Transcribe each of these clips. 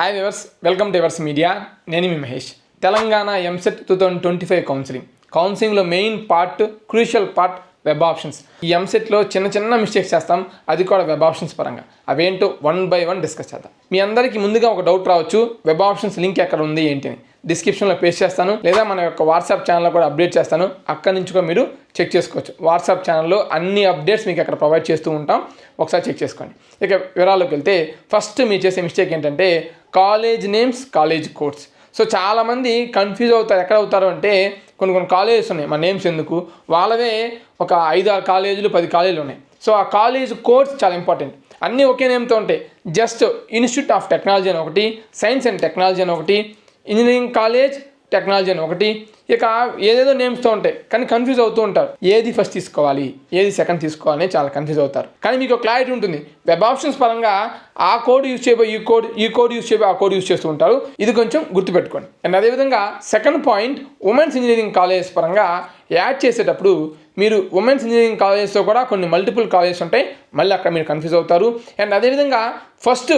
Hi viewers welcome to viewers media నేను మీ Mahesh. Telangana EAMCET two thousand twenty five counselling కౌన్సిలింగ్లో main part crucial part web options ఈ ఎంసెట్లో చిన్న చిన్న mistakes చేస్తాం అది కూడా వెబ్ ఆప్షన్స్ పరంగా. అవేంటో వన్ బై వన్ డిస్కస్ చేద్దాం. మీ అందరికీ ముందుగా ఒక డౌట్ రావచ్చు వెబ్ ఆప్షన్స్ లింక్ ఎక్కడ ఉంది ఏంటి అని. డిస్క్రిప్షన్లో పేస్ట్ చేస్తాను. లేదా మన యొక్క వాట్సాప్ ఛానల్లో కూడా అప్డేట్ చేస్తాను. అక్కడి నుంచి కూడా మీరు చెక్ చేసుకోవచ్చు. వాట్సాప్ ఛానల్లో అన్ని అప్డేట్స్ మీకు అక్కడ ప్రొవైడ్ చేస్తూ ఉంటాం. ఒకసారి చెక్ చేసుకోండి. ఇక వివరాల్లోకి వెళ్తే ఫస్ట్ మీరు చేసే మిస్టేక్ ఏంటంటే college names college codes so చాలామంది కన్ఫ్యూజ్ అవుతారు. ఎక్కడ అవుతారు అంటే కొన్ని కొన్ని కాలేజెస్ ఉన్నాయి. మన నేమ్స్ ఎందుకు? వాళ్ళవే ఒక ఐదు ఆరు కాలేజీలు పది కాలేజీలు ఉన్నాయి. సో ఆ కాలేజ్ కోర్స్ చాలా ఇంపార్టెంట్ అన్నీ ఒకే నేమ్తో ఉంటాయి. జస్ట్ ఇన్స్టిట్యూట్ ఆఫ్ టెక్నాలజీ అని ఒకటి సైన్స్ అండ్ టెక్నాలజీ అని ఒకటి ఇంజనీరింగ్ కాలేజ్ టెక్నాలజీ అని ఒకటి. ఇక ఏదేదో నేమ్స్తో ఉంటాయి కానీ కన్ఫ్యూజ్ అవుతూ ఉంటారు. ఏది ఫస్ట్ తీసుకోవాలి ఏది సెకండ్ తీసుకోవాలని చాలా కన్ఫ్యూజ్ అవుతారు. కానీ మీకు క్లారిటీ ఉంటుంది. వెబ్ ఆప్షన్స్ పరంగా ఆ కోడ్ యూజ్ చేయబోయి ఈ కోడ్ ఈ కోడ్ యూజ్ చేయబోయి ఆ కోడ్ యూజ్ చేస్తూ ఉంటారు. ఇది కొంచెం గుర్తుపెట్టుకోండి. అండ్ అదేవిధంగా second point women's engineering colleges పరంగా యాడ్ చేసేటప్పుడు మీరు ఉమెన్స్ ఇంజనీరింగ్ కాలేజెస్తో కూడా కొన్ని మల్టిపుల్ కాలేజెస్ ఉంటాయి. మళ్ళీ అక్కడ మీరు కన్ఫ్యూజ్ అవుతారు. అండ్ అదేవిధంగా ఫస్ట్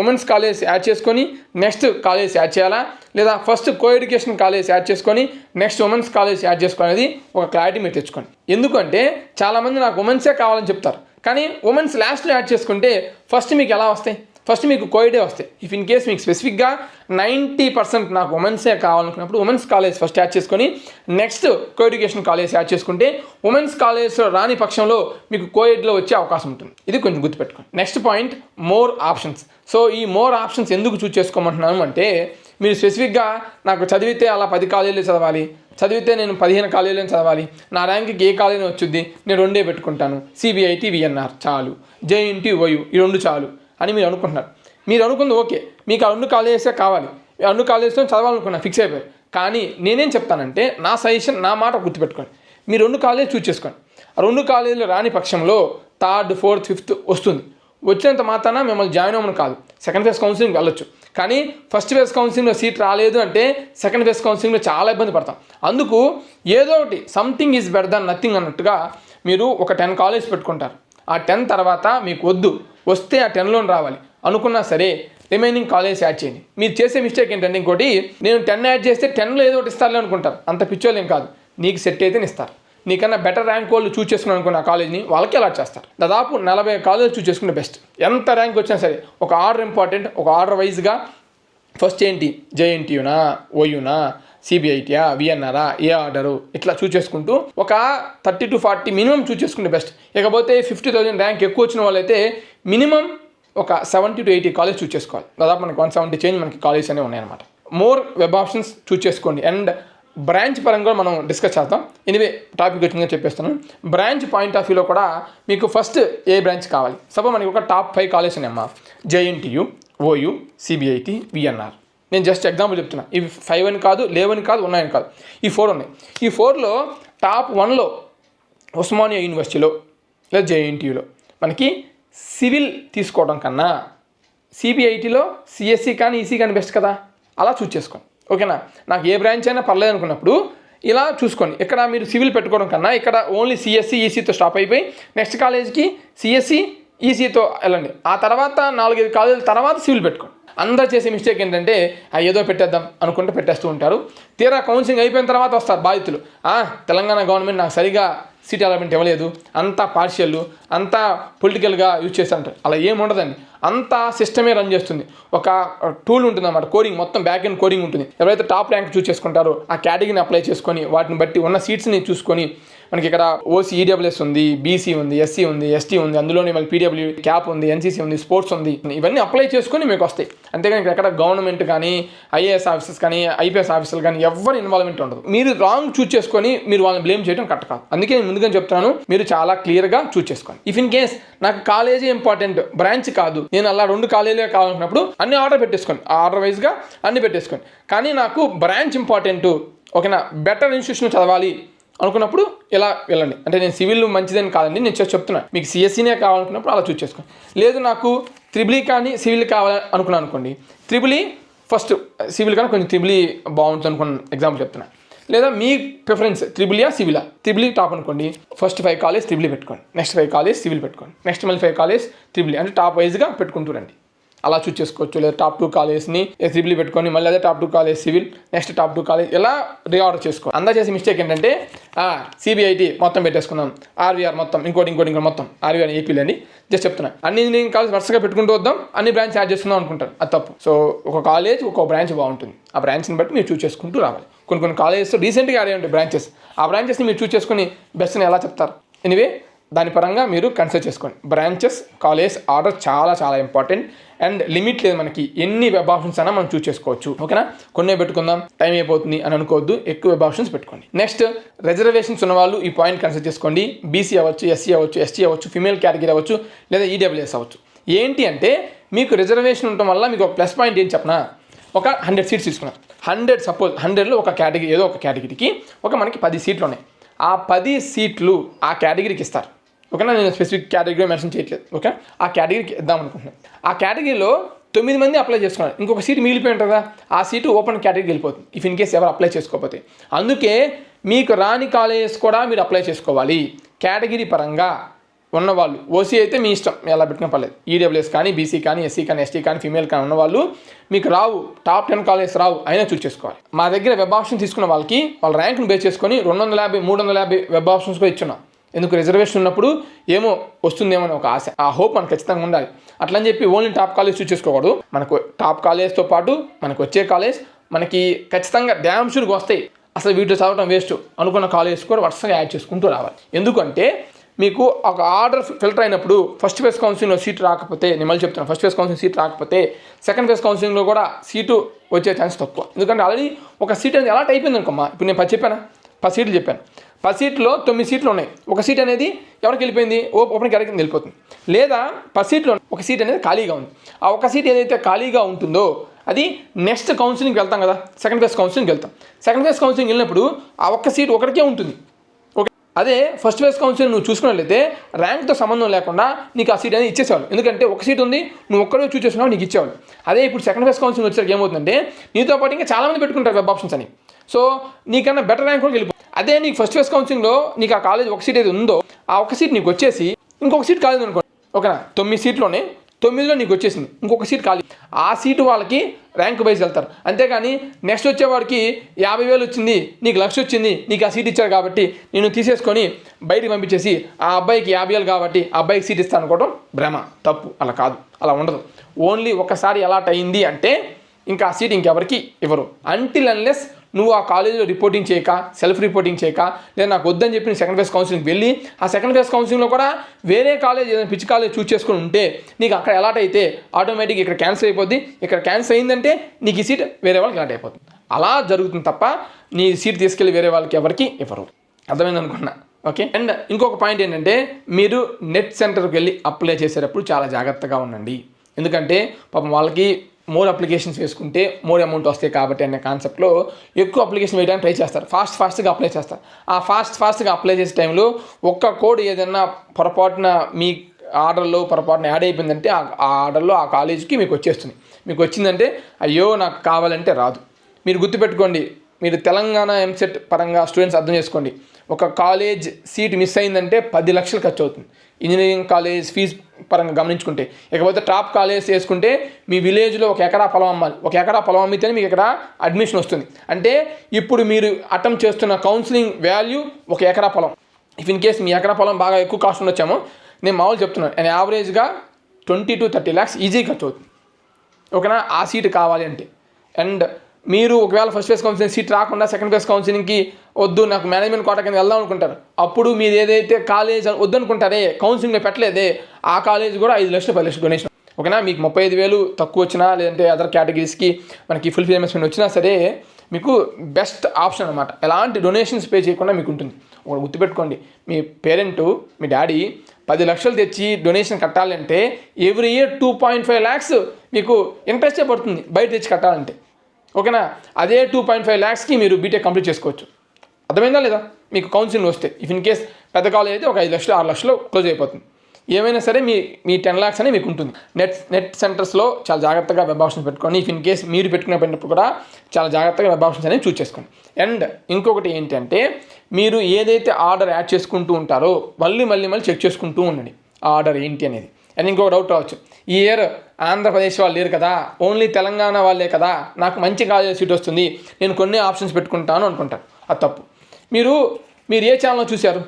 ఉమెన్స్ కాలేజ్ యాడ్ చేసుకొని నెక్స్ట్ కాలేజ్ యాడ్ చేయాలా? లేదా first co education college add చేసుకొని నెక్స్ట్ ఉమెన్స్ కాలేజ్ యాడ్ చేసుకునేది ఒక క్లారిటీ మీరు తెచ్చుకోండి. ఎందుకంటే చాలామంది నాకు ఉమెన్సే కావాలని చెప్తారు. కానీ ఉమెన్స్ లాస్ట్లో యాడ్ చేసుకుంటే ఫస్ట్ మీకు ఎలా వస్తాయి? ఫస్ట్ మీకు కోయిడే వస్తాయి ఇఫ్ ఇన్ కేస్ మీకు స్పెసిఫిక్గా నైంటీ పర్సెంట్ నాకు ఉమెన్సే కావాలనుకున్నప్పుడు ఉమెన్స్ కాలేజ్ ఫస్ట్ యాడ్ చేసుకొని next co education college add చేసుకుంటే ఉమెన్స్ కాలేజ్లో రాని పక్షంలో మీకు కోయిడ్లో వచ్చే అవకాశం ఉంటుంది. ఇది కొంచెం గుర్తుపెట్టుకోండి. Next point more options so ఈ మోర్ ఆప్షన్స్ ఎందుకు చూస్ చేసుకోమంటున్నాను అంటే మీరు స్పెసిఫిక్గా నాకు చదివితే అలా పది కాలేజీలు చదవాలి చదివితే నేను పదిహేను కాలేజీలను చదవాలి నా ర్యాంక్కి ఏ కాలేజీ వచ్చుద్ది నేను రెండే పెట్టుకుంటాను. సిబిఐటి విఎన్ఆర్ చాలు. జేఎన్టీ ఓయు ఈ రెండు చాలు. అని మీరు అనుకుంటున్నారు. మీరు అనుకుంది ఓకే మీకు ఆ రెండు కాలేజెసే కావాలి. అన్ని కాలేజెస్లో చదవాలనుకున్నా ఫిక్స్ అయిపోయారు. కానీ నేనేం చెప్తానంటే నా సజెషన్ నా మాట గుర్తుపెట్టుకోండి. మీరు రెండు కాలేజ్ చూస్ చేసుకోండి. ఆ రెండు కాలేజీలు రాని పక్షంలో థర్డ్ ఫోర్త్ ఫిఫ్త్ వస్తుంది. వచ్చినంత మాత్రాన మిమ్మల్ని జాయిన్ అవ్వమని కాదు. సెకండ్ ఫేజ్ కౌన్సిలింగ్ వెళ్ళొచ్చు. కానీ ఫస్ట్ ఫేజ్ కౌన్సిలింగ్లో సీట్ రాలేదు అంటే సెకండ్ ఫేజ్ కౌన్సిలింగ్లో చాలా ఇబ్బంది పడతాం. అందుకు ఏదో ఒకటి something is better than nothing అన్నట్టుగా మీరు ఒక టెన్ కాలేజ్ పెట్టుకుంటారు. ఆ టెన్ తర్వాత మీకు వద్దు. వస్తే ఆ టెన్లోని రావాలి. అనుకున్నా సరే రిమైనింగ్ కాలేజ్ యాడ్ చేయండి. మీరు చేసే మిస్టేక్ ఏంటంటే ఇంకోటి నేను టెన్ యాడ్ చేస్తే టెన్లో ఏదో ఒకటి ఇస్తారులే అనుకుంటారు. అంత పిచ్చోళ్ళు ఏం కాదు. నీకు సెట్ అయితే ఇస్తారు నీకన్నా బెటర్ ర్యాంక్ వాళ్ళు చూస్ చేసుకుని అనుకున్న ఆ కాలేజ్ని వాళ్ళకి అలాట్ చేస్తారు. దాదాపు నలభై కాలేజ్ చూస్ చేసుకుంటే బెస్ట్ ఎంత ర్యాంక్ వచ్చినా సరే ఒక ఆర్డర్ ఇంపార్టెంట్ ఒక ఆర్డర్ వైజ్గా ఫస్ట్ ఏంటి జేఎన్టీయునా ఓయూనా సిబిఐటియా విఎన్ఆరా ఏ ఆర్డరు ఇట్లా చూసేసుకుంటూ ఒక థర్టీ టు ఫార్టీ మినిమం చూసేసుకుంటే బెస్ట్ ఇకపోతే ఫిఫ్టీ థౌసండ్ ర్యాంక్ ఎక్కువ వచ్చిన వాళ్ళైతే మినిమం ఒక seventy to eighty college choose చేసుకోవాలి దాదాపు మనకి వన్ సెవెంటీ చేంజ్ మనకి కాలేజ్ అనేవి ఉన్నాయన్నమాట. మోర్ వెబ్ ఆప్షన్స్ చూస్ చేసుకోండి అండ్ బ్రాంచ్ పరంగా మనం డిస్కస్ చేద్దాం. ఎనివే టాపిక్ వచ్చిందని చెప్పేస్తాను. బ్రాంచ్ పాయింట్ ఆఫ్ వ్యూలో కూడా మీకు ఫస్ట్ ఏ బ్రాంచ్ కావాలి? సపోజ్ మనకి ఒక టాప్ ఫైవ్ కాలేజ్ ఉన్నాయమ్మా. జేఎన్టీయు ఓయు సిబిఐటి విఎన్ఆర్ నేను జస్ట్ ఎగ్జాంపుల్ చెప్తున్నా. ఇవి ఫైవ్ అని కాదు లేవని కాదు ఉన్నాయని కాదు. ఈ ఫోర్ ఉన్నాయి. ఈ ఫోర్లో టాప్ వన్లో ఉస్మానియా యూనివర్సిటీలో లేదా జేఎన్టీయూలో మనకి సివిల్ తీసుకోవడం కన్నా సిబిఐటీలో సిఎస్సి కానీ ఈసీ కానీ బెస్ట్ కదా? అలా చూస్ చేసుకోండి ఓకేనా నాకు ఏ బ్రాంచ్ అయినా పర్లేదు అనుకున్నప్పుడు ఇలా చూసుకోండి. ఇక్కడ మీరు సివిల్ పెట్టుకోవడం కన్నా ఇక్కడ ఓన్లీ సిఎస్సి ఈసీతో స్టాప్ అయిపోయి నెక్స్ట్ కాలేజ్కి సిఎస్సి ఈసీతో వెళ్ళండి. ఆ తర్వాత నాలుగైదు కాలేజీల తర్వాత సివిల్ పెట్టుకోండి. అందరు చేసే మిస్టేక్ ఏంటంటే ఆ ఏదో పెట్టేద్దాం అనుకుంటే పెట్టేస్తూ ఉంటారు. తీరా కౌన్సిలింగ్ అయిపోయిన తర్వాత వస్తారు బాధితులు. తెలంగాణ గవర్నమెంట్ నాకు సరిగా సీట్ అలాట్మెంట్ ఇవ్వలేదు. అంతా పార్షియల్ అంతా పొలిటికల్గా యూజ్ చేస్తారంటారు అలా ఏం ఉండదండి. అంతా సిస్టమే రన్ చేస్తుంది. ఒక టూల్ ఉంటుంది అన్నమాట కోడింగ్. మొత్తం బ్యాక్ ఎండ్ కోడింగ్ ఉంటుంది. ఎవరైతే టాప్ ర్యాంక్ చూస్ చేసుకుంటారో ఆ కేటగిరీని అప్లై చేసుకొని వాటిని బట్టి ఉన్న సీట్స్ని చూసుకొని మనకి ఇక్కడ ఓసీ ఈడబ్ల్యూఎస్ ఉంది బీసీ ఉంది ఎస్సీ ఉంది ఎస్టీ ఉంది అందులోనే మళ్ళీ పీడబ్ల్యూ క్యాప్ ఉంది ఎన్సీసీ ఉంది స్పోర్ట్స్ ఉంది. ఇవన్నీ అప్లై చేసుకుని మీకు వస్తాయి. అంతేగాని ఇక్కడ ఎక్కడ గవర్నమెంట్ కానీ ఐఏఎస్ ఆఫీసర్స్ కానీ ఐపీఎస్ ఆఫీసర్లు కానీ ఎవరి ఇన్వాల్వ్మెంట్ ఉండదు. మీరు రాంగ్ చూస్ చేసుకొని మీరు వాళ్ళని బ్లేమ్ చేయడం కరెక్ట్ కాదు. అందుకే నేను ముందుగా చెప్తున్నాను మీరు చాలా క్లియర్గా చూస్ చేసుకోండి. ఇఫ్ ఇన్ కేస్ నాకు కాలేజీ ఇంపార్టెంట్ బ్రాంచ్ కాదు నేను అలా రెండు కాలేజీలే కావాలనుకున్నప్పుడు అన్ని ఆర్డర్ పెట్టేసుకోండి. ఆర్డర్ వైజ్గా అన్ని పెట్టేసుకోండి. కానీ నాకు బ్రాంచ్ ఇంపార్టెంట్ ఓకేనా? బెటర్ ఇన్స్టిట్యూషన్ చదవాలి అనుకున్నప్పుడు ఇలా వెళ్ళండి. అంటే నేను సివిల్ మంచిదని కాదండి నేను చెప్తున్నాను మీకు సిఎస్సీనే కావాలనుకున్నప్పుడు అలా చూస్ చేసుకోండి. లేదు నాకు త్రిబుల్ కానీ సివిల్ కావాలని అనుకున్నాను అనుకోండి. త్రిబుల్ ఫస్ట్ సివిల్ కానీ కొంచెం త్రిబుల్ బాగుంటుంది అనుకున్న ఎగ్జాంపుల్ చెప్తున్నాను లేదా మీ ప్రిఫరెన్స్ త్రిబులియా సివిలా త్రిబుల్ టాప్ అనుకోండి. ఫస్ట్ ఫైవ్ కాలేజ్ త్రిబుల్ పెట్టుకోండి. నెక్స్ట్ ఫైవ్ కాలేజ్ సివిల్ పెట్టుకోండి. నెక్స్ట్ మళ్ళీ ఫైవ్ కాలేజ్ త్రిబుల్ అంటే టాప్ వైజ్గా పెట్టుకుంటూ రండి. అలా చూస్ చేసుకోవచ్చు. లేదా టాప్ టూ కాలేజ్ని త్రిబుల్ పెట్టుకొని మళ్ళీ అదే top two college civil next top two college ఇలా రీఆర్డర్ చేసుకో అందరూ చేసే మిస్టేక్ ఏంటంటే సిబిఐటి మొత్తం పెట్టేసుకుందాం ఆర్వీఆర్ మొత్తం ఇంకోటి ఇంకోటి ఇంకోటి మొత్తం. ఆర్వీఆర్ ఏపీలు అని జస్ట్ చెప్తున్నా. అన్ని ఇంజనీరింగ్ కాలేజ్ వరుసగా పెట్టుకుంటూ వద్దాం. అన్ని బ్రాంచ్ యాడ్ చేసుకుందాం అనుకుంటారు. అది తప్పు. సో ఒక కాలేజ్ ఒక బ్రాంచ్ బాగుంటుంది. ఆ బ్రాంచ్ని బట్టి మీరు చూస్ చేసుకుంటూ రావాలి. కొన్ని కొన్ని కాలేజెస్ రీసెంట్గా యాడ్ అయ్యి ఉంటాయి బ్రాంచెస్ ఆ బ్రాంచెస్ని మీరు చూస్ చేసుకుని బెస్ట్ని ఎలా చెప్తారు? ఎనివే దాని పరంగా మీరు కన్సిడర్ చేసుకోండి. బ్రాంచెస్ కాలేజ్ ఆర్డర్ చాలా చాలా ఇంపార్టెంట్ అండ్ లిమిట్ లేదు మనకి. ఎన్ని వెబ్ ఆప్షన్స్ అయినా మనం చూస్ చేసుకోవచ్చు. ఓకేనా కొన్ని పెట్టుకుందాం. టైం అయిపోతుంది అని అనుకోవద్దు. ఎక్కువ వెబ్ ఆప్షన్స్ పెట్టుకోండి. నెక్స్ట్ రిజర్వేషన్స్ ఉన్న వాళ్ళు ఈ పాయింట్ కన్సిడర్ చేసుకోండి. బీసీ అవ్వచ్చు ఎస్సీ అవ్వచ్చు ఎస్టీ అవ్వచ్చు ఫిమేల్ కేటగిరీ అవ్వచ్చు లేదా ఈడబ్ల్యూఎస్ అవ్వచ్చు. ఏంటి అంటే మీకు రిజర్వేషన్ ఉండటం వల్ల మీకు ఒక ప్లస్ పాయింట్ ఏం చెప్పనా? ఒక హండ్రెడ్ సీట్స్ తీసుకున్నాం. హండ్రెడ్ సపోజ్ హండ్రెడ్లో ఒక కేటగిరీ ఏదో ఒక కేటగిరీకి ఒక మనకి పది సీట్లు ఉన్నాయి. ఆ పది సీట్లు ఆ కేటగిరీకి ఇస్తారు. ఓకేనా? నేను స్పెసిఫిక్ కేటగిరీ మెన్షన్ చేయట్లేదు. ఓకే? ఆ కేటగిరీకి ఇద్దాం అనుకుంటున్నాను. ఆ కేటగిరీలో తొమ్మిది మంది అప్లై చేసుకున్నారు. ఇంకొక సీట్ మిగిలిపోయి ఉంటుంది? కదా ఆ సీటు ఓపెన్ కేటగిరీకి వెళ్ళిపోతుంది. ఇఫ్ ఇన్ కేస్ ఎవరు అప్లై చేసుకోకపోతే. అందుకే మీకు రాని కాలేజెస్ కూడా మీరు అప్లై చేసుకోవాలి. కేటగిరీ పరంగా ఉన్నవాళ్ళు. ఓసీ అయితే మీ ఇష్టం. ఎలా పెట్టుకున్న పర్లేదు. ఈడబ్ల్యూఎస్ కానీ బీసీ కానీ ఎస్సీ కానీ ఎస్టీ కానీ ఫీమేల్ కానీ ఉన్నవాళ్ళు మీకు రావు. టాప్ టెన్ కాలేజెస్ రావు. అయినా చూస్ చేసుకోవాలి. మా దగ్గర వెబ్ ఆప్షన్ తీసుకున్న వాళ్ళకి వాళ్ళ ర్యాంక్ను బేస్ చేసుకొని రెండు వందల యాభై మూడు వందల యాభై వెబ్ ఆప్షన్స్ కూడా ఇచ్చున్నాం. ఎందుకు రిజర్వేషన్ ఉన్నప్పుడు ఏమో వస్తుందేమో అని ఒక ఆశ. ఆ హోప్ మనకు ఖచ్చితంగా ఉండాలి. అట్లని చెప్పి ఓన్లీ టాప్ కాలేజ్ చూస్ చేసుకోకూడదు. మనకు టాప్ కాలేజ్తో పాటు మనకు వచ్చే కాలేజ్ మనకి ఖచ్చితంగా డ్యామ్ షూర్గా వస్తాయి. అసలు వీటిలో చదవడం వేస్ట్ అనుకున్న కాలేజ్ కూడా వరుసగా యాడ్ చేసుకుంటూ రావాలి. ఎందుకంటే మీకు ఒక ఆర్డర్ ఫిల్టర్ అయినప్పుడు ఫస్ట్ ఫేస్ కౌన్సిలింగ్లో సీట్ రాకపోతే నేను మళ్ళీ చెప్తాను ఫస్ట్ ఫేస్ కౌన్సిలింగ్ సీట్ రాకపోతే సెకండ్ ఫేస్ కౌన్సిలింగ్లో కూడా సీటు వచ్చే ఛాన్స్ తక్కువ. ఎందుకంటే ఆల్రెడీ ఒక సీట్ అనేది అలాట్ అయిపోయింది అనుకోమ్మా. ఇప్పుడు నేను పది చెప్పాను? పది సీట్లు చెప్పాను. పది సీట్లో తొమ్మిది సీట్లు ఉన్నాయి. ఒక సీట్ అనేది ఎవరికి వెళ్ళిపోయింది? ఓ ఓపెన్ కేటగిరీకి వెళ్ళిపోతుంది. లేదా పది సీట్లో ఒక సీట్ అనేది ఖాళీగా ఉంది. ఆ ఒక సీట్ ఏదైతే ఖాళీగా ఉంటుందో అది నెక్స్ట్ కౌన్సిలింగ్కి వెళ్తాం కదా. సెకండ్ ఫేజ్ కౌన్సిలింగ్కి వెళ్తాం. సెకండ్ ఫేజ్ కౌన్సిలింగ్ వెళ్ళినప్పుడు ఆ ఒక్క సీట్ ఒకరికే ఉంటుంది. అదే ఫస్ట్ ఫేజ్ కౌన్సిలింగ్ నువ్వు చూసుకున్నట్లయితే ర్యాంక్తో సంబంధం లేకుండా నీకు ఆ సీట్ అనేది ఇచ్చేసేవాళ్ళు. ఎందుకంటే ఒక సీట్ ఉంది నువ్వు ఒక్కడే చూస్ చేసుకున్నావు నీకు ఇచ్చేవాళ్ళు. అదే ఇప్పుడు సెకండ్ ఫేజ్ కౌన్సిలింగ్ వచ్చేసరికి ఏమవుతుందంటే నీతో పాటు ఇంకా చాలామంది పెట్టుకుంటారు వెబ్ ఆప్షన్స్ అని. సో నీకన్నా బెటర్ ర్యాంక్ కూడా వెళ్ళిపో అదే నీకు ఫస్ట్ ఫేజ్ కౌన్సిలింగ్లో నీకు ఆ కాలేజ్ ఒక సీట్ ఏది ఉందో ఆ ఒక సీట్ నీకు వచ్చేసి ఇంకొక సీట్ కాలేదు అనుకో ఓకేనా? తొమ్మిది సీట్లోనే తొమ్మిదిలో నీకు వచ్చేసింది. ఇంకొక సీట్ ఖాళీ. ఆ సీటు వాళ్ళకి ర్యాంక్ వైజ్ వెళ్తారు. అంతేగాని నెక్స్ట్ వచ్చేవాడికి యాభై వేలు వచ్చింది నీకు లక్ష వచ్చింది నీకు ఆ సీట్ ఇచ్చారు కాబట్టి నేను తీసేసుకొని బయటికి పంపించేసి ఆ అబ్బాయికి యాభై వేలు కాబట్టి ఆ అబ్బాయికి సీట్ ఇస్తాను అనుకోవడం భ్రమ. తప్పు. అలా కాదు. అలా ఉండదు. ఓన్లీ ఒకసారి అలాట్ అయింది అంటే ఇంకా ఆ సీట్ ఇంకెవరికి ఇవ్వరు. అంటిల్ అన్లెస్ నువ్వు ఆ కాలేజీలో రిపోర్టింగ్ చేయక సెల్ఫ్ రిపోర్టింగ్ చేయక లేదా నాకు వద్దని చెప్పి సెకండ్ ఫేస్ కౌన్సిలింగ్కి వెళ్ళి ఆ సెకండ్ ఫేస్ కౌన్సిలింగ్లో కూడా వేరే కాలేజ్ ఏదైనా పిచ్చి కాలేజ్ చూస్ చేసుకుని ఉంటే నీకు అక్కడ అలాట్ అయితే ఆటోమేటిక్ ఇక్కడ క్యాన్సిల్ అయిపోద్ది. ఇక్కడ క్యాన్సిల్ అయిందంటే నీకు ఈ సీట్ వేరే వాళ్ళకి అలాట్ అయిపోతుంది. అలా జరుగుతుంది తప్ప నీ సీట్ తీసుకెళ్ళి వేరే వాళ్ళకి ఎవరికి ఇవ్వరు. అర్థమైంది అనుకున్నా? ఓకే అండ్ ఇంకొక పాయింట్ ఏంటంటే మీరు నెట్ సెంటర్కి వెళ్ళి అప్లై చేసేటప్పుడు చాలా జాగ్రత్తగా ఉండండి. ఎందుకంటే పాపం వాళ్ళకి మోర్ అప్లికేషన్స్ వేసుకుంటే మోర్ అమౌంట్ వస్తాయి కాబట్టి అనే కాన్సెప్ట్లో ఎక్కువ అప్లికేషన్ వేయడానికి ట్రై చేస్తారు. ఫాస్ట్ ఫాస్ట్గా అప్లై చేస్తారు. ఆ ఫాస్ట్ ఫాస్ట్గా అప్లై చేసే టైంలో ఒక్క కోడ్ ఏదైనా పొరపాటున మీ ఆర్డర్లో పొరపాటున యాడ్ అయిపోయిందంటే ఆ ఆర్డర్లో ఆ కాలేజీకి మీకు వచ్చేస్తుంది. మీకు వచ్చిందంటే అయ్యో నాకు కావాలంటే రాదు. మీరు గుర్తుపెట్టుకోండి మీరు తెలంగాణ ఎంసెట్ పరంగా స్టూడెంట్స్ అర్థం చేసుకోండి. ఒక కాలేజ్ సీట్ మిస్ అయిందంటే పది లక్షలు ఖర్చు అవుతుంది. ఇంజనీరింగ్ కాలేజ్ ఫీజు పరంగా గమనించుకుంటే ఇకపోతే టాప్ కాలేజ్ వేసుకుంటే మీ విలేజ్లో ఒక ఎకరా పొలం అమ్మాలి. ఒక ఎకరా పొలం అమ్మితేనే మీకు ఇక్కడ అడ్మిషన్ వస్తుంది. అంటే ఇప్పుడు మీరు అటెంప్ట్ చేస్తున్న కౌన్సిలింగ్ వాల్యూ ఒక ఎకరా పొలం. ఇఫ్ ఇన్ కేస్ మీ ఎకరా పొలం బాగా ఎక్కువ కాస్ట్ ఉండొచ్చామో నేను మామూలు చెప్తున్నాను నేను యావరేజ్గా twenty to thirty lakhs easy ఖర్చు అవుతుంది. ఓకేనా? ఆ సీట్ కావాలి అంటే. అండ్ మీరు ఒకవేళ ఫస్ట్ ఫేస్ కౌన్సిలింగ్ సీట్ రాకుండా సెకండ్ ఫేస్ కౌన్సిలింగ్కి వద్దు నాకు మేనేజ్మెంట్ కోట కింద వెళ్దాం అనుకుంటారు. అప్పుడు మీరు ఏదైతే కాలేజ్ వద్దనుకుంటారే కౌన్సిలింగ్లో పెట్టలేదే ఆ కాలేజ్ కూడా ఐదు లక్షలు పది లక్షలు డొనేషన్ ఓకేనా? మీకు ముప్పై ఐదు వేలు తక్కువ వచ్చినా లేదంటే అదర్ కేటగిరీస్కి మనకి ఫుల్ పేమెంట్స్మెంట్ వచ్చినా సరే మీకు బెస్ట్ ఆప్షన్ అనమాట ఎలాంటి డొనేషన్స్ పే చేయకుండా మీకు ఉంటుంది. ఒకటి గుర్తుపెట్టుకోండి. మీ పేరెంట్ మీ డాడీ పది లక్షలు తెచ్చి డొనేషన్ కట్టాలంటే every year two point five lakhs మీకు ఇంట్రెస్టే పడుతుంది బయట తెచ్చి కట్టాలంటే. ఓకేనా? అదే టూ పాయింట్ ఫైవ్ ల్యాక్స్కి మీరు బీటెక్ కంప్లీట్ చేసుకోవచ్చు. అర్థమైందా లేదా? మీకు కౌన్సిలింగ్ వస్తే ఇఫ్ ఇన్ కేస్ పెద్ద కాలేజ్ అయితే ఒక ఐదు లక్షలు ఆరు లక్షలు క్లోజ్ అయిపోతుంది. ఏమైనా సరే మీ మీ టెన్ ల్యాక్స్ అనేది మీకు ఉంటుంది. నెట్ నెట్ సెంటర్స్లో చాలా జాగ్రత్తగా వెబ్ ఆప్షన్స్ పెట్టుకోండి. ఇఫ్ ఇన్ కేస్ మీరు పెట్టుకునేటప్పుడు కూడా చాలా జాగ్రత్తగా వెబ్ ఆప్షన్స్ అనేవి చూస్ చేసుకోండి. అండ్ ఇంకొకటి ఏంటంటే మీరు ఏదైతే ఆర్డర్ యాడ్ చేసుకుంటూ ఉంటారో మళ్ళీ మళ్ళీ మళ్ళీ చెక్ చేసుకుంటూ ఉండండి. ఆ ఆర్డర్ ఏంటి అనేది. అండ్ ఇంకొక డౌట్ రావచ్చు. ఈ ఇయర్ ఆంధ్రప్రదేశ్ వాళ్ళు లేరు కదా ఓన్లీ తెలంగాణ వాళ్ళే కదా నాకు మంచి కాలేజ్ సీట్ వస్తుంది నేను కొన్ని ఆప్షన్స్ పెట్టుకుంటాను అనుకుంటాను అది తప్పు. మీరు మీరు ఏ ఛానల్లో చూశారు?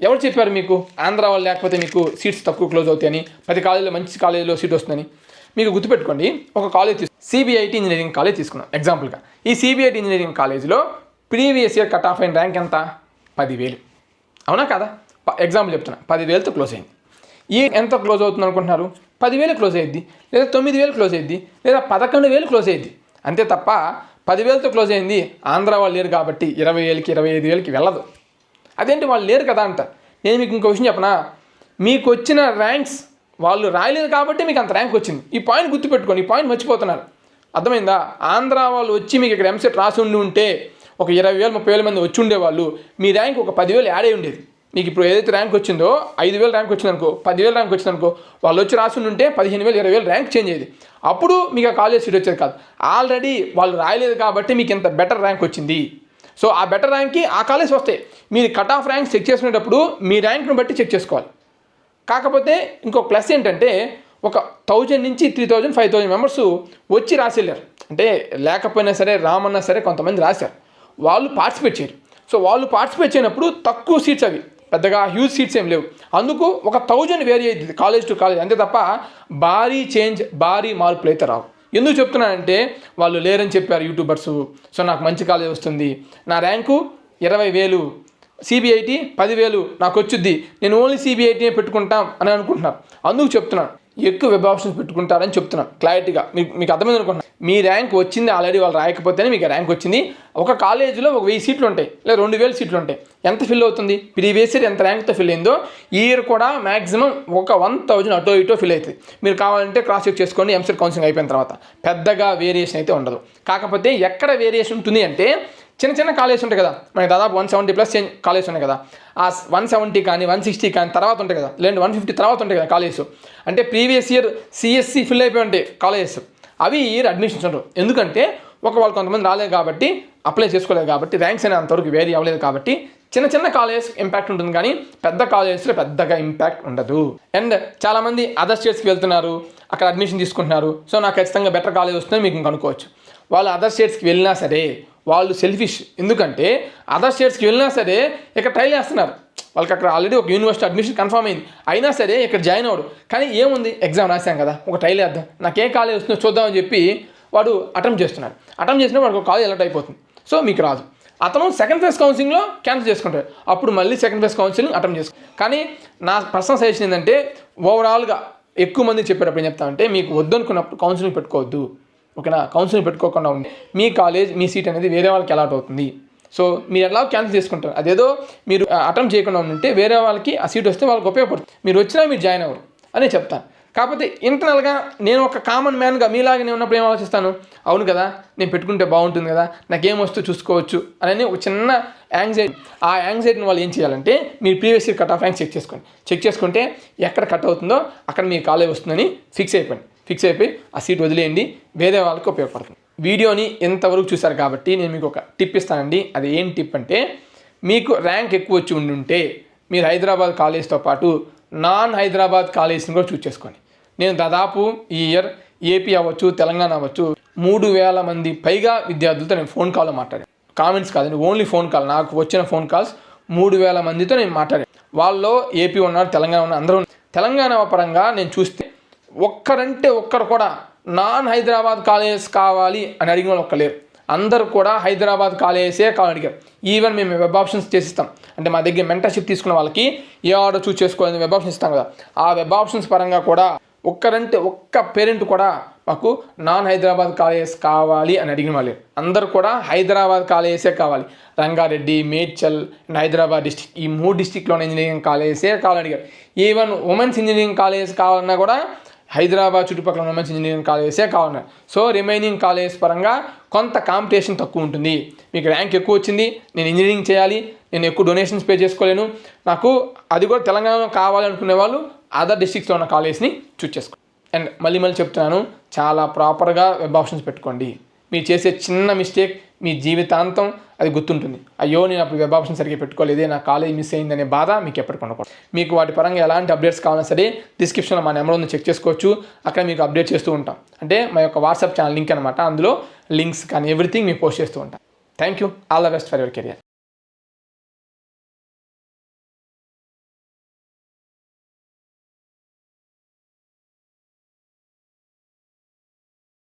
ఎవరు చెప్పారు మీకు? ఆంధ్ర వాళ్ళు లేకపోతే మీకు సీట్స్ తక్కువ క్లోజ్ అవుతాయని పది కాలేజీలో మంచి కాలేజీలో సీట్ వస్తుందని? మీకు గుర్తుపెట్టుకోండి ఒక కాలేజ్ తీసు సిబిఐటి ఇంజనీరింగ్ కాలేజ్ తీసుకున్నాం ఎగ్జాంపుల్గా ఈ సిబిఐటి ఇంజనీరింగ్ కాలేజీలో ప్రీవియస్ ఇయర్ కట్ ఆఫ్ అయిన ర్యాంక్ ఎంత? పదివేలు. అవునా కదా? ఎగ్జాంపుల్ చెప్తున్నా పదివేలతో క్లోజ్ అయింది. ఈ ఎంత క్లోజ్ అవుతుంది అనుకుంటున్నారు? పదివేలు క్లోజ్ అయ్యిద్ది లేదా తొమ్మిది వేలు క్లోజ్ అయ్యిద్ది లేదా పదకొండు వేలు క్లోజ్ అయ్యిద్ది అంతే తప్ప పదివేలతో క్లోజ్ అయింది. ఆంధ్ర వాళ్ళు లేరు కాబట్టి ఇరవై వేలకి ఇరవై ఐదు వేలకి వెళ్ళదు. అదేంటి వాళ్ళు లేరు కదా అంట. నేను మీకు ఇంకో విషయం చెప్పనా? మీకు వచ్చిన ర్యాంక్స్ వాళ్ళు రాయలేదు కాబట్టి మీకు అంత ర్యాంక్ వచ్చింది. ఈ పాయింట్ గుర్తుపెట్టుకోండి. ఈ పాయింట్ మర్చిపోతున్నారు. అర్థమైందా? ఆంధ్ర వాళ్ళు వచ్చి మీకు ఇక్కడ ఎంసెట్ రాసి ఉండి ఉంటే ఒక ఇరవై వేలు ముప్పై వేల మంది వచ్చి ఉండేవాళ్ళు. మీ ర్యాంక్ ఒక పదివేలు యాడ్ అయి ఉండేది. మీకు ఇప్పుడు ఏదైతే ర్యాంక్ వచ్చిందో ఐదు వేలు ర్యాంక్ వచ్చిందనుకో పదివేలు ర్యాంక్ వచ్చిందనుకో వాళ్ళు వచ్చి రాసి ఉంటే పదిహేను వేలు ఇరవై వేలు ర్యాంక్ చేంజ్ అయ్యేది. అప్పుడు మీకు ఆ కాలేజ్ సీట్ వచ్చేది కాదు. ఆల్రెడీ వాళ్ళు రాయలేదు కాబట్టి మీకు ఇంత బెటర్ ర్యాంక్ వచ్చింది. సో ఆ బెటర్ ర్యాంక్కి ఆ కాలేజ్ వస్తాయి మీరు కట్ ఆఫ్ ర్యాంక్ చెక్ చేసుకునేటప్పుడు మీ ర్యాంక్ను బట్టి చెక్ చేసుకోవాలి. కాకపోతే ఇంకో ప్లస్ ఏంటంటే ఒక థౌజండ్ నుంచి three thousand five thousand members వచ్చి రాసేళ్ళారు అంటే లేకపోయినా సరే రామన్నా సరే కొంతమంది రాశారు. వాళ్ళు పార్టిసిపేట్ చేయరు. సో వాళ్ళు పార్టిసిపేట్ చేయనప్పుడు తక్కువ సీట్స్ అవి. పెద్దగా హ్యూజ్ సీట్స్ ఏం లేవు. అందుకు ఒక థౌజండ్ వేరీ అవుతుంది కాలేజ్ టు కాలేజ్ అంతే తప్ప భారీ చేంజ్ భారీ మార్పులు అయితే రావు. ఎందుకు చెప్తున్నానంటే వాళ్ళు లేరని చెప్పారు యూట్యూబర్స్ సో నాకు మంచి కాలేజ్ వస్తుంది. నా ర్యాంకు ఇరవై వేలు. సిబిఐటి పదివేలు. నాకు వచ్చుద్ది. నేను ఓన్లీ సిబిఐటీనే పెట్టుకుంటాం అని అనుకుంటున్నాను అందుకు చెప్తున్నాను. ఎక్కువ వెబ్ ఆప్షన్స్ పెట్టుకుంటారని చెప్తున్నాను. క్లారిటీగా మీకు మీకు అర్థమైంది అనుకుంటున్నాను? మీ ర్యాంక్ వచ్చింది ఆల్రెడీ వాళ్ళు రాయకపోతేనే మీకు ర్యాంక్ వచ్చింది. ఒక కాలేజీలో ఒక వెయ్యి సీట్లు ఉంటాయి. లేదా రెండు వేల సీట్లు ఉంటాయి. ఎంత ఫిల్ అవుతుంది? ప్రీవియస్ ఇయర్ ఎంత ర్యాంక్తో ఫిల్ అయిందో ఈ ఇయర్ కూడా మ్యాక్సిమం ఒక వన్ థౌజండ్ అటో ఇటో ఫిల్ అవుతుంది. మీరు కావాలంటే క్రాస్ చెక్ చేసుకోండి ఎంసెట్ కౌన్సిలింగ్ అయిపోయిన తర్వాత. పెద్దగా వేరియేషన్ అయితే ఉండదు. కాకపోతే ఎక్కడ వేరియేషన్ ఉంటుంది అంటే చిన్న చిన్న కాలేజ్ ఉంటాయి కదా. మనకి దాదాపు వన్ సెవెంటీ ప్లస్ కాలేజ్ ఉన్నాయి కదా. ఆ వన్ సెవెంటీ కానీ వన్ సిక్స్టీ కానీ తర్వాత ఉంటాయి కదా. లేదంటే వన్ ఫిఫ్టీ తర్వాత ఉంటాయి కదా కాలేజెస్. అంటే ప్రీవియస్ ఇయర్ సిఎస్సి ఫిల్ అయిపోయి ఉంటాయి కాలేజెస్. అవి ఇయర్ అడ్మిషన్స్ ఉండవు. ఎందుకంటే ఒక వాళ్ళు కొంతమంది రాలేదు కాబట్టి అప్లై చేసుకోలేదు కాబట్టి ర్యాంక్స్ అయినా అంతవరకు వేరీ అవ్వలేదు కాబట్టి చిన్న చిన్న కాలేజెస్ ఇంపాక్ట్ ఉంటుంది కానీ పెద్ద కాలేజెస్లో పెద్దగా ఇంపాక్ట్ ఉండదు. అండ్ చాలామంది అదర్ స్టేట్స్కి వెళ్తున్నారు అక్కడ అడ్మిషన్ తీసుకుంటున్నారు. సో నాకు ఖచ్చితంగా బెటర్ కాలేజ్ వస్తుందని మీకు కనుక్కోవచ్చు వాళ్ళు అదర్ స్టేట్స్కి వెళ్ళినా సరే వాళ్ళు సెల్ఫిష్ ఎందుకంటే అదర్ స్టేట్స్కి వెళ్ళినా సరే ఇక్కడ ట్రైల్ వేస్తున్నారు వాళ్ళకి అక్కడ ఆల్రెడీ ఒక యూనివర్సిటీ అడ్మిషన్ కన్ఫర్మ్ అయింది. అయినా సరే ఇక్కడ జాయిన్ అవ్వడు. కానీ ఏముంది? ఎగ్జామ్ రాశాం కదా. ఒక ట్రైల్ వేద్దాం నాకు ఏ కాలేజ్ వస్తుందో చూద్దామని చెప్పి వాడు అటెంప్ట్ చేస్తున్నాడు. అటెంప్ట్ చేసినా వాడికి ఒక కాలేజ్ అలర్ట్ అయిపోతుంది. సో మీకు రాదు. అతను సెకండ్ ఫేజ్ కౌన్సిలింగ్లో క్యాన్సిల్ చేసుకుంటాడు. అప్పుడు మళ్ళీ సెకండ్ ఫేజ్ కౌన్సిలింగ్ అటెంప్ట్ చేసుకో కానీ నా పర్సనల్ సజెషన్ ఏంటంటే ఓవరాల్గా ఎక్కువ మంది చెప్పేటప్పుడు ఏం చెప్తామంటే మీకు వద్దనుకున్నప్పుడు కౌన్సిలింగ్ పెట్టుకోవద్దు. ఓకేనా? కౌన్సిలింగ్ పెట్టుకోకుండా ఉండి. మీ కాలేజ్ మీ సీట్ అనేది వేరే వాళ్ళకి అలాట్ అవుతుంది. సో మీరు ఎలా క్యాన్సిల్ చేసుకుంటారు? అదేదో మీరు అటెంప్ట్ చేయకుండా ఉంటే వేరే వాళ్ళకి ఆ సీట్ వస్తే వాళ్ళకి ఉపయోగపడుతుంది. మీరు వచ్చినా మీరు జాయిన్ అవ్వరు అని చెప్తాను. కాకపోతే ఇంటర్నల్గా నేను ఒక కామన్ మ్యాన్గా మీలాగా నేను ఉన్నప్పుడు ఏం ఆలోచిస్తాను? అవును కదా నేను పెట్టుకుంటే బాగుంటుంది కదా నాకేం వస్తూ చూసుకోవచ్చు అని ఒక చిన్న యాంగ్జైటీ ఆ యాంగ్జైటీని వాళ్ళు ఏం చేయాలంటే మీరు previous year cut off rank check చేసుకోండి. చెక్ చేసుకుంటే ఎక్కడ కట్ అవుతుందో అక్కడ మీ కాలేజ్ వస్తుందని ఫిక్స్ అయిపోయింది ఫిక్స్ అయిపోయి ఆ సీట్ వదిలేయండి. వేరే వాళ్ళకి ఉపయోగపడుతుంది. వీడియోని ఎంతవరకు చూశారు కాబట్టి నేను మీకు ఒక టిప్ ఇస్తానండి అది ఏం టిప్ అంటే మీకు ర్యాంక్ ఎక్కువ వచ్చి ఉండుంటే మీరు హైదరాబాద్ కాలేజ్తో పాటు నాన్ హైదరాబాద్ కాలేజ్ని కూడా చూస్ చేసుకోండి. నేను దాదాపు ఈ ఇయర్ ఏపీ అవ్వచ్చు తెలంగాణ అవ్వచ్చు మూడు వేల మంది పైగా విద్యార్థులతో నేను ఫోన్ కాల్లో మాట్లాడాను. కామెంట్స్ కాదండి ఓన్లీ ఫోన్ కాల్ నాకు వచ్చిన ఫోన్ కాల్స్ మూడు వేల మందితో నేను మాట్లాడాను. వాళ్ళలో ఏపీ ఉన్నారు తెలంగాణ ఉన్నారు అందరూ తెలంగాణ పరంగా నేను చూస్తే ఒక్కరంటే ఒక్కరు కూడా నాన్ హైదరాబాద్ కాలేజెస్ కావాలి అని అడిగిన వాళ్ళు ఒక్కలేరు అందరూ కూడా హైదరాబాద్ కాలేజెసే కావాలని అడిగారు. ఈవెన్ మేము వెబ్ ఆప్షన్స్ చేసిస్తాం. అంటే మా దగ్గర మెంటర్షిప్ తీసుకున్న వాళ్ళకి ఏ ఆర్డర్ చూస్ చేసుకోవాలని వెబ్ ఆప్షన్స్ ఇస్తాం కదా. ఆ వెబ్ ఆప్షన్స్ పరంగా కూడా ఒక్కరంటే ఒక్క పేరెంట్ కూడా మాకు నాన్ హైదరాబాద్ కాలేజెస్ కావాలి అని అడిగిన వాళ్ళు అందరూ కూడా హైదరాబాద్ కాలేజెసే కావాలి. రంగారెడ్డి మేడ్చల్ అండ్ హైదరాబాద్ డిస్టిక్ ఈ మూడు డిస్టిక్లోని ఇంజనీరింగ్ కాలేజెసే కావాలని అడిగారు. ఈవెన్ ఉమెన్స్ ఇంజనీరింగ్ కాలేజెస్ కావాలన్నా కూడా హైదరాబాద్ చుట్టుపక్కల ఉన్న మంచి ఇంజనీరింగ్ కాలేజెసే కావాలన్నారు సో రిమైనింగ్ కాలేజెస్ పరంగా కొంత కాంపిటీషన్ తక్కువ ఉంటుంది. మీకు ర్యాంక్ ఎక్కువ వచ్చింది నేను ఇంజనీరింగ్ చేయాలి నేను ఎక్కువ డొనేషన్స్ పే చేసుకోలేను. నాకు అది కూడా తెలంగాణలో కావాలనుకునే వాళ్ళు అదర్ డిస్టిక్స్లో ఉన్న కాలేజ్ని చూస్ చేసుకోండి అండ్ మళ్ళీ మళ్ళీ చెప్తున్నాను చాలా ప్రాపర్గా వెబ్ ఆప్షన్స్ పెట్టుకోండి. మీరు చేసే చిన్న మిస్టేక్ మీ జీవితాంతం అది గుర్తుంటుంది. అయ్యో నేను అప్పుడు వెబ్ ఆప్షన్ సరిగ్గా పెట్టుకోలేదే నా కాలేజ్ మిస్ అయిందనే బాధ మీకు ఎప్పటికి ఉండకూడదు. మీకు వాటి పరంగా ఎలాంటి అప్డేట్స్ కావాలన్నా సరే డిస్క్రిప్షన్లో మా నెంబర్ ఉంది చెక్ చేసుకోవచ్చు. అక్కడ మీకు అప్డేట్ చేస్తూ ఉంటాం. అంటే మా యొక్క వాట్సాప్ ఛానల్ లింక్ అనమాట అందులో లింక్స్ కానీ ఎవ్రీథింగ్ మీకు పోస్ట్ చేస్తూ ఉంటాం. Thank you all the best for your career